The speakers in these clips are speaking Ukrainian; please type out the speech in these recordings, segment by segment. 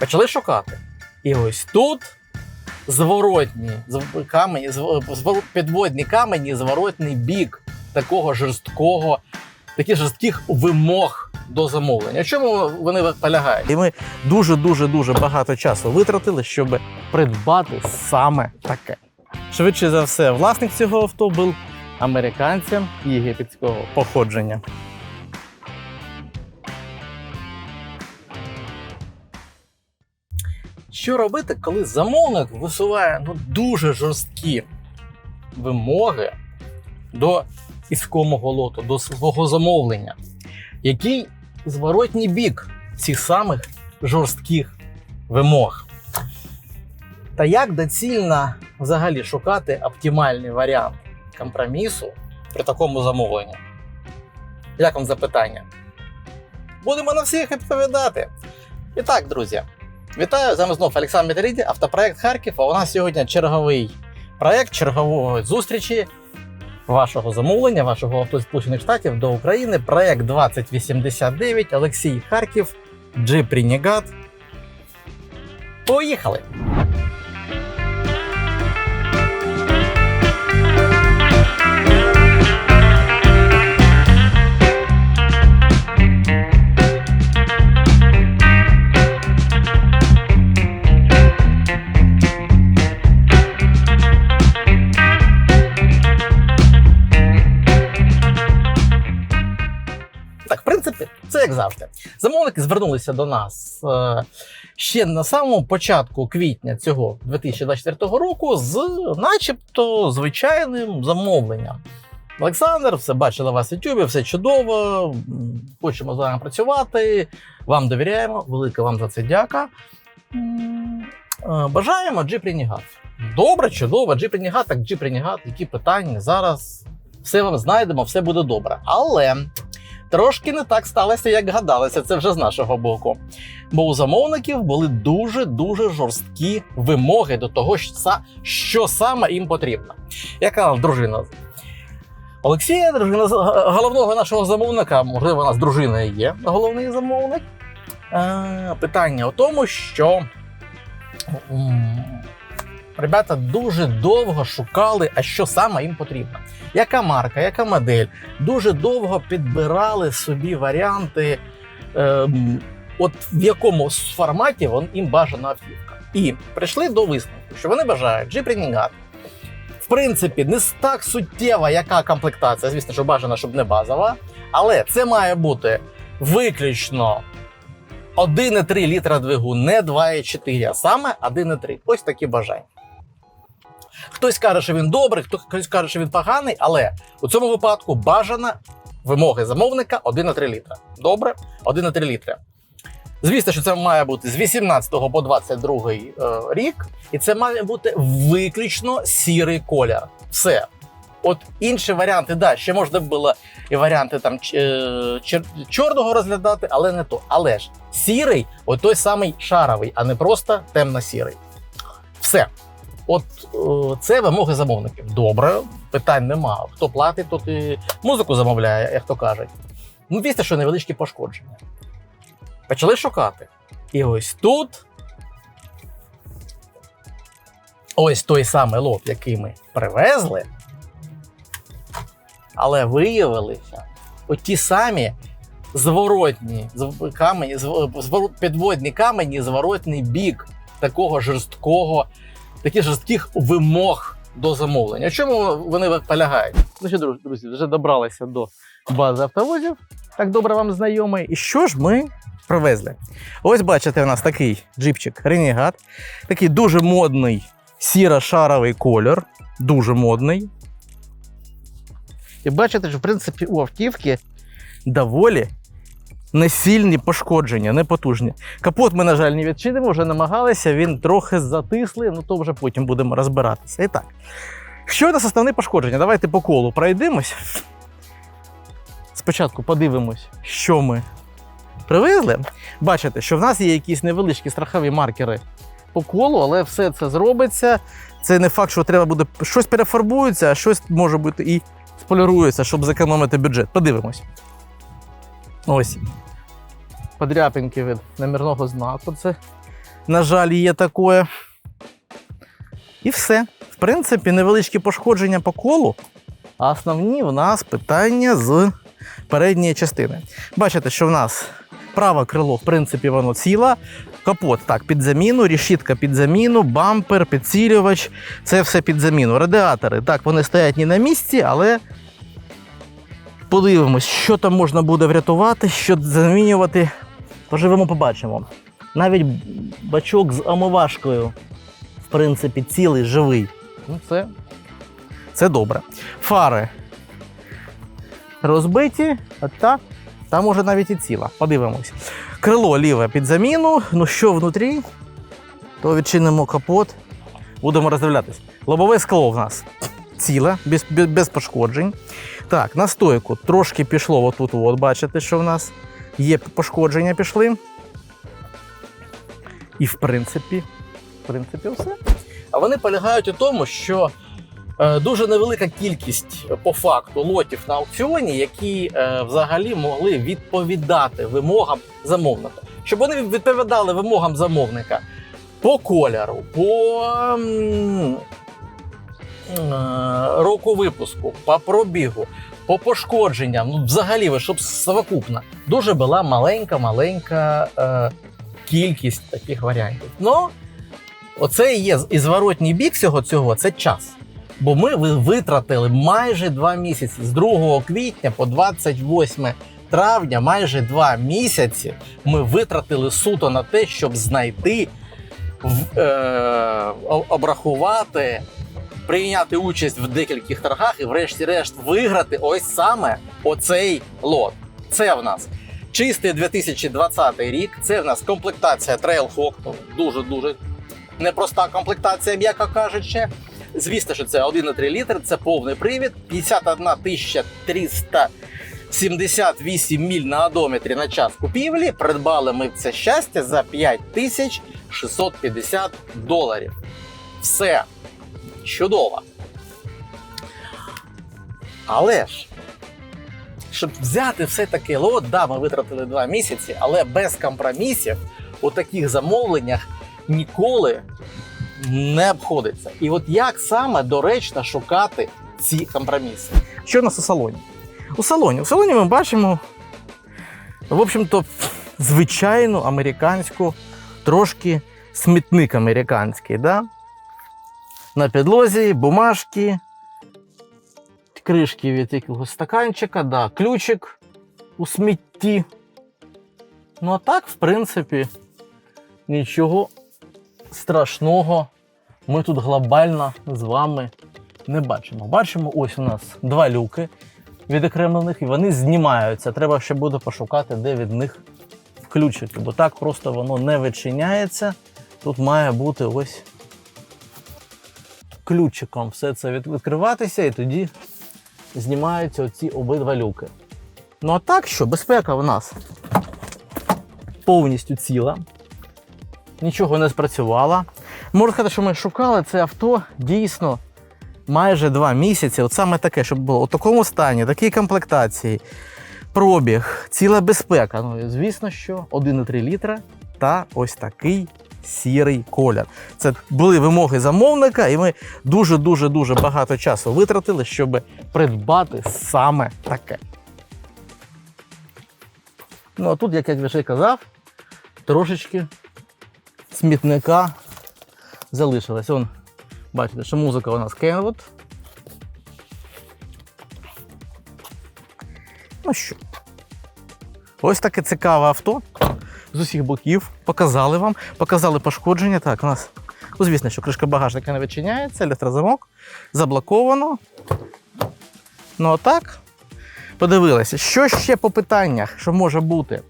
Почали шукати. І ось тут зворотні зв- камені, підводні камені, зворотний бік такого жорсткого, таких жорстких вимог до замовлення. Чому вони полягають? І ми дуже дуже дуже багато часу витратили, щоб придбати саме таке. Швидше за все, власник цього авто був американцем єгипетського походження. Що робити, коли замовник висуває ну, дуже жорсткі вимоги до іскомого лоту, до свого замовлення? Який зворотній бік цих самих жорстких вимог? Та як доцільно взагалі шукати оптимальний варіант компромісу при такому замовленні? Як вам запитання? Будемо на всіх відповідати. І так, друзі, вітаю! З вами знов Олександр Мітеріді, автопроект Харків. А у нас сьогодні черговий проект чергової зустрічі вашого замовлення, вашого авто Сполучених Штатів до України. Проект 2089, Олексій Харків, Джип Renegade. Поїхали! Замовники звернулися до нас е, ще на самому початку квітня цього 2024 року з начебто звичайним замовленням. Олександр, все бачили вас в YouTube, все чудово. Хочемо з вами працювати. Вам довіряємо. Велика вам за це дяка. Е, Бажаємо Jeep Renegade. Добре, чудово, Jeep Renegade, так Jeep Renegade, які питання зараз. Все вам знайдемо, все буде добре. Але Трошки не так сталося, як гадалося, це вже з нашого боку. Бо у замовників були дуже-дуже жорсткі вимоги до того, що са- що саме їм потрібно. Яка дружина? Олексія, дружина головного нашого замовника, можливо, у нас дружина є головний замовник. Питання у тому, що ребята дуже довго шукали, а що саме їм потрібно. Яка марка, яка модель? Дуже довго підбирали собі варіанти, ем, от в якому форматі вон, їм бажана автівка. І прийшли до висновку, що вони бажають Jeep Renegade. В принципі, не так суттєва, яка комплектація. Звісно, що бажано, щоб не базова. Але це має бути виключно 1,3 літра двигун, не 2,4, а саме 1,3. Ось такі бажання. Хтось каже, що він добрий, хтось каже, що він поганий, але у цьому випадку бажана вимоги замовника 1,3 літра. Добре, 1,3 літра. Звісно, що це має бути з 18 по 22 е, рік, і це має бути виключно сірий колір. Все. От інші варіанти, да, ще можна було і варіанти там е, чер- чорного розглядати, але не то. Але ж сірий, от той самий шаровий, а не просто темно-сірий. Все. От е, це вимоги замовників. Добре, питань нема. Хто платить, тот і музику замовляє, як то кажуть. Ну, звісно, що невеличкі пошкодження. Почали шукати. І ось тут. Ось той самий лот, який ми привезли. Але виявилися оті самі зворотні камені, підводні камені, зворотний бік такого жорсткого таких жорстких вимог до замовлення. В чому вони полягають? Ну що, друзі, вже добралися до бази автовозів. Так добре вам знайомий. І що ж ми привезли? Ось бачите, у нас такий джипчик Renegade. Такий дуже модний сіро-шаровий колір. Дуже модний. І бачите, що в принципі у автівки доволі несильні пошкодження, не потужні. Капот ми, на жаль, не відчинимо, вже намагалися, він трохи затислий, ну то вже потім будемо розбиратися. І так. Що нас основні пошкодження? Давайте по колу пройдемось. Спочатку подивимось, що ми привезли. Бачите, що в нас є якісь невеличкі страхові маркери по колу, але все це зробиться. Це не факт, що треба буде щось перефарбується, а щось може бути і сполірується, щоб зекономити бюджет. Подивимось. Ось. Подряпинки від номерного знаку. Це На жаль, є таке. І все. В принципі, невеличкі пошкодження по колу. А основні в нас питання з передньої частини. Бачите, що в нас праве крило, в принципі, воно ціле. Капот так, під заміну, рішітка під заміну, бампер, підсилювач це все під заміну. Радіатори, так, вони стоять не на місці, але подивимось, що там можна буде врятувати, що замінювати. Поживемо, побачимо. Навіть бачок з омивашкою, в принципі, цілий, живий. Ну, це, це добре. Фари розбиті, а та, та може навіть і ціла. Подивимось. Крило ліве під заміну. Ну що внутрі, то відчинимо капот, будемо роздивлятись. Лобове скло в нас ціле, без, без, пошкоджень. Так, на стойку трошки пішло отут, от, бачите, що в нас є пошкодження пішли. І в принципі, в принципі, все. А вони полягають у тому, що е, дуже невелика кількість е, по факту лотів на аукціоні, які е, взагалі могли відповідати вимогам замовника. Щоб вони відповідали вимогам замовника по кольору, по року випуску, по пробігу, по пошкодженням, ну взагалі, щоб совокупно, дуже була маленька-маленька е, кількість таких варіантів. Ну, оце і є і зворотній бік всього цього це час. Бо ми витратили майже два місяці з 2 квітня по 28 травня, майже два місяці ми витратили суто на те, щоб знайти, в- е, обрахувати, прийняти участь в декількох торгах і, врешті-решт, виграти ось саме оцей лот. Це в нас чистий 2020 рік. Це в нас комплектація Trailhawk. Ну, Дуже дуже непроста комплектація, м'яко кажучи. Звісно, що це 1,3 літр, це повний привід, 51 378 міль на одометрі на час купівлі. Придбали ми це щастя за 5650 доларів. Все чудово. Але ж, щоб взяти все таки лот, да, ми витратили два місяці, але без компромісів у таких замовленнях ніколи не обходиться. І от як саме доречно шукати ці компроміси? Що у нас у салоні? У салоні. У салоні ми бачимо, в общем-то, звичайну американську, трошки смітник американський. Да? На підлозі, бумажки, кришки від якогось стаканчика, да, ключик у смітті. Ну а так, в принципі, нічого страшного ми тут глобально з вами не бачимо. Бачимо, ось у нас два люки відокремлених, і вони знімаються. Треба ще буде пошукати, де від них ключики, бо так просто воно не відчиняється. Тут має бути ось ключиком все це відкриватися, і тоді знімаються оці обидва люки. Ну а так що, безпека у нас повністю ціла нічого не спрацювало. Можу сказати, що ми шукали це авто дійсно майже два місяці. От саме таке, щоб було у такому стані, такій комплектації, пробіг, ціла безпека. Ну, звісно, що 1,3 літра та ось такий сірий колір. Це були вимоги замовника, і ми дуже-дуже дуже багато часу витратили, щоб придбати саме таке. Ну а тут, як я вже казав, трошечки смітника залишилось. Вон, бачите, що музика у нас Kenwood. Ну що, ось таке цікаве авто з усіх боків. Показали вам, показали пошкодження. Так, у нас, ну, звісно, що кришка багажника не відчиняється, електрозамок, заблоковано. Ну, а так, подивилися, що ще по питаннях, що може бути.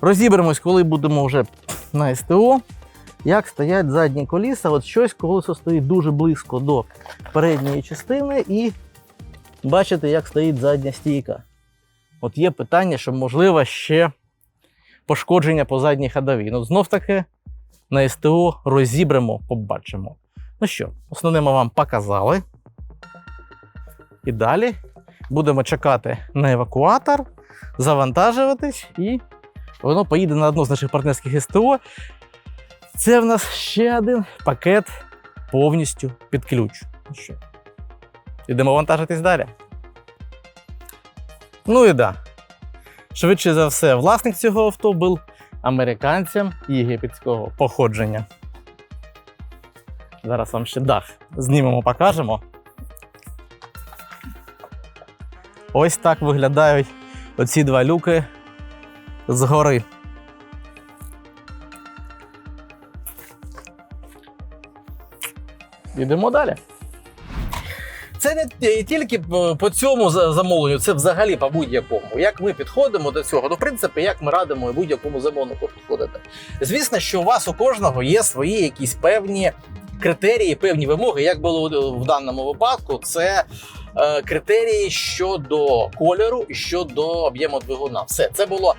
Розіберемось, коли будемо вже на СТО, як стоять задні коліса. От щось колесо стоїть дуже близько до передньої частини, і бачите, як стоїть задня стійка. От є питання, що можливо ще пошкодження по задній ходовій. Ну, знов таки на СТО розібремо, побачимо. Ну що, основне ми вам показали. І далі будемо чекати на евакуатор, завантажуватись і воно поїде на одну з наших партнерських СТО. Це в нас ще один пакет повністю під ключ. Ну що, Ідемо вантажитись далі. Ну і да. Швидше за все, власник цього авто був американцем єгипетського походження. Зараз вам ще дах знімемо, покажемо. Ось так виглядають оці два люки згори. Йдемо далі. Це не тільки по цьому замовленню, це взагалі по будь-якому. Як ми підходимо до цього? Ну, в принципі, як ми радимо будь-якому замовнику підходити. Звісно, що у вас у кожного є свої якісь певні критерії, певні вимоги. Як було в даному випадку, це е, критерії щодо кольору і щодо об'єму двигуна. Все це було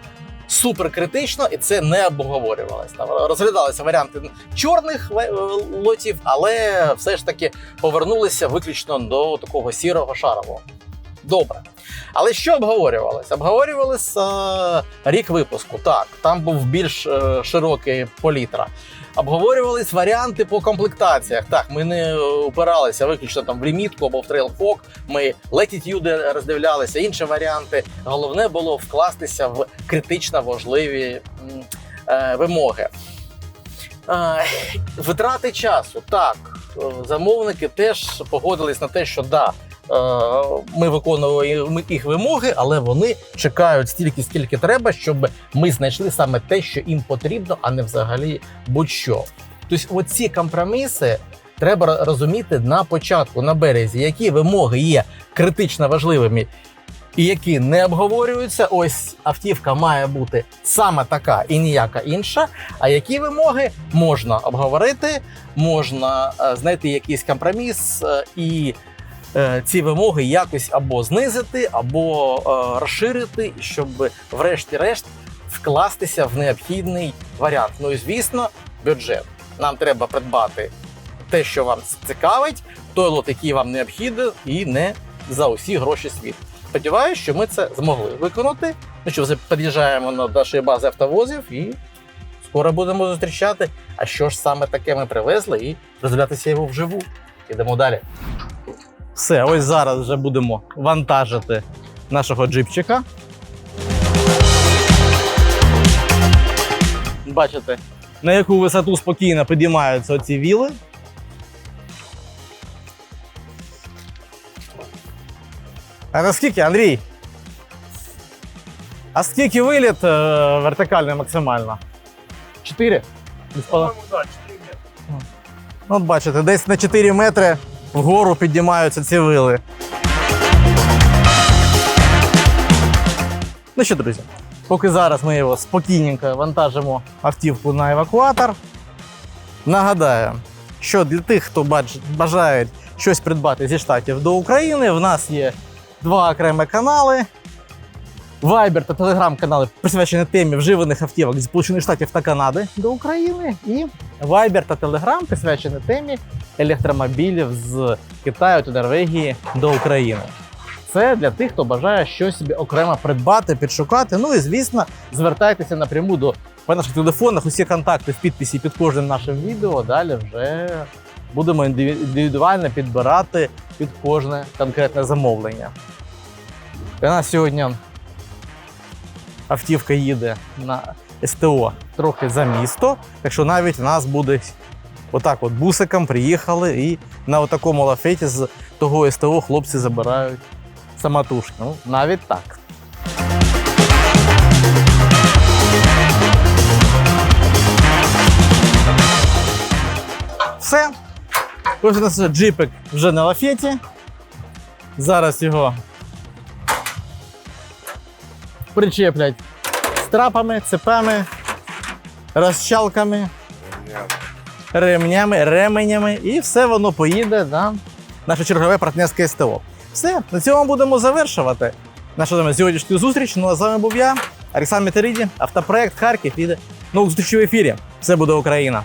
супер критично, і це не обговорювалось. Там розглядалися варіанти чорних е, лотів, але все ж таки повернулися виключно до такого сірого шарового. Добре. Але що обговорювалося? Обговорювалося е, рік випуску. Так, там був більш е, широкий політра. Обговорювались варіанти по комплектаціях. Так, ми не упиралися виключно там в лімітку або в трейлфок. Ми летітюди роздивлялися, інші варіанти. Головне було вкластися в критично важливі е, вимоги. Е, витрати часу. Так, е, замовники теж погодились на те, що да, е, ми виконуємо їх вимоги, але вони чекають стільки, скільки треба, щоб ми знайшли саме те, що їм потрібно, а не взагалі будь-що. Тобто, оці компроміси треба розуміти на початку, на березі, які вимоги є критично важливими. І які не обговорюються, ось автівка має бути саме така і ніяка інша. А які вимоги можна обговорити, можна е, знайти якийсь компроміс е, і е, ці вимоги якось або знизити, або е, розширити, щоб врешті-решт вкластися в необхідний варіант. Ну і звісно, бюджет. Нам треба придбати те, що вам цікавить, той лот, який вам необхідний, і не за усі гроші світу. Сподіваюсь, що ми це змогли виконати. Ну що, вже під'їжджаємо до нашої бази автовозів і скоро будемо зустрічати. А що ж саме таке ми привезли і роздивлятися його вживу. Ідемо далі. Все, ось зараз вже будемо вантажити нашого джипчика. Бачите, на яку висоту спокійно підіймаються оці віли. А наскільки, Андрій? А скільки виліт е, вертикальний максимально? Чотири? Десь по- 4 метра. Ну, От бачите, десь на 4 метри вгору піднімаються ці вили. Ну що, друзі, поки зараз ми його спокійненько вантажимо автівку на евакуатор. Нагадаю, що для тих, хто бажає щось придбати зі штатів до України, в нас є два окремі канали. Viber та Telegram канали присвячені темі вживаних автівок зі Сполучених Штатів та Канади до України. І Viber та Telegram присвячені темі електромобілів з Китаю та Норвегії до України. Це для тих, хто бажає щось собі окремо придбати, підшукати. Ну і звісно, звертайтеся напряму до по наших телефонах. Усі контакти в підписі під кожним нашим відео. Далі вже будемо індивідуально підбирати під кожне конкретне замовлення. У нас сьогодні автівка їде на СТО трохи за місто, так що навіть у нас буде отак от бусиком приїхали і на такому лафеті з того СТО хлопці забирають самотужки. Ну, навіть так. Все. Ось у нас джипик вже на лафеті. Зараз його причеплять трапами, цепами, розчалками, ремнями, ременями, і все воно поїде на наше чергове партнерське СТО. Все, на цьому будемо завершувати нашу сьогоднішню зустріч. Ну а з вами був я, Олександр Метериді, автопроект Харків. І нових зустрічі в ефірі. Все буде Україна.